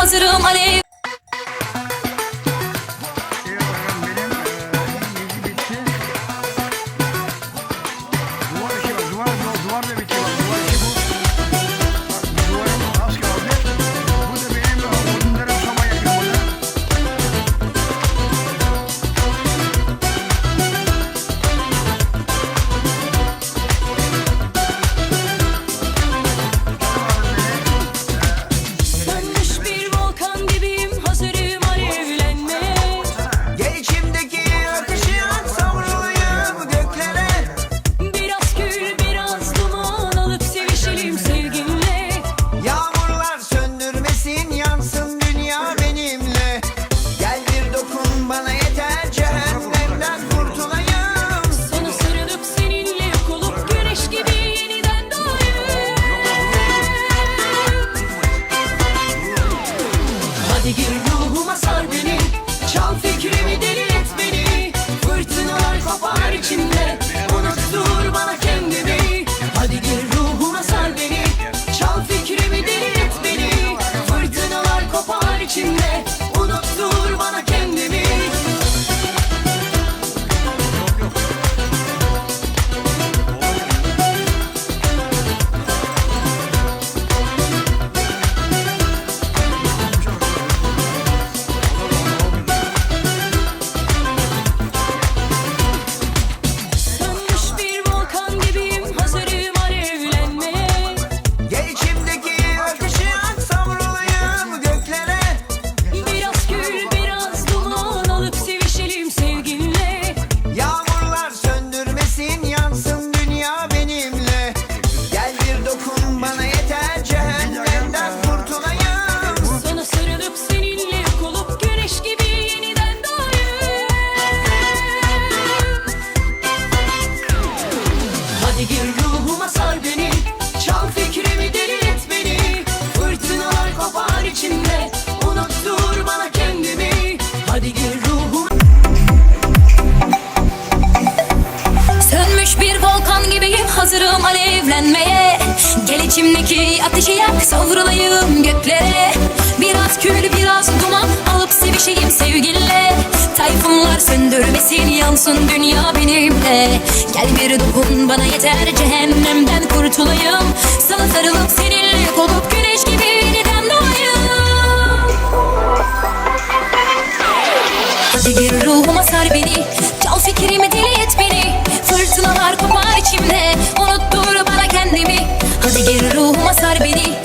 hazırım alev did it. İçimdeki ateşi yak savrulayım göklere. Biraz kül biraz duman alıp sevişeyim sevgille Tayfunlar söndürmesin yansın dünya benimle. Gel bir dokun bana yeter cehennemden kurtulayım. Sana sarılıp seninle kolup güneş gibi yeniden doğayım? Hadi gir ruhuma sar beni Çal fikrimi deli et beni. Fırtınalar kopar Sar beni.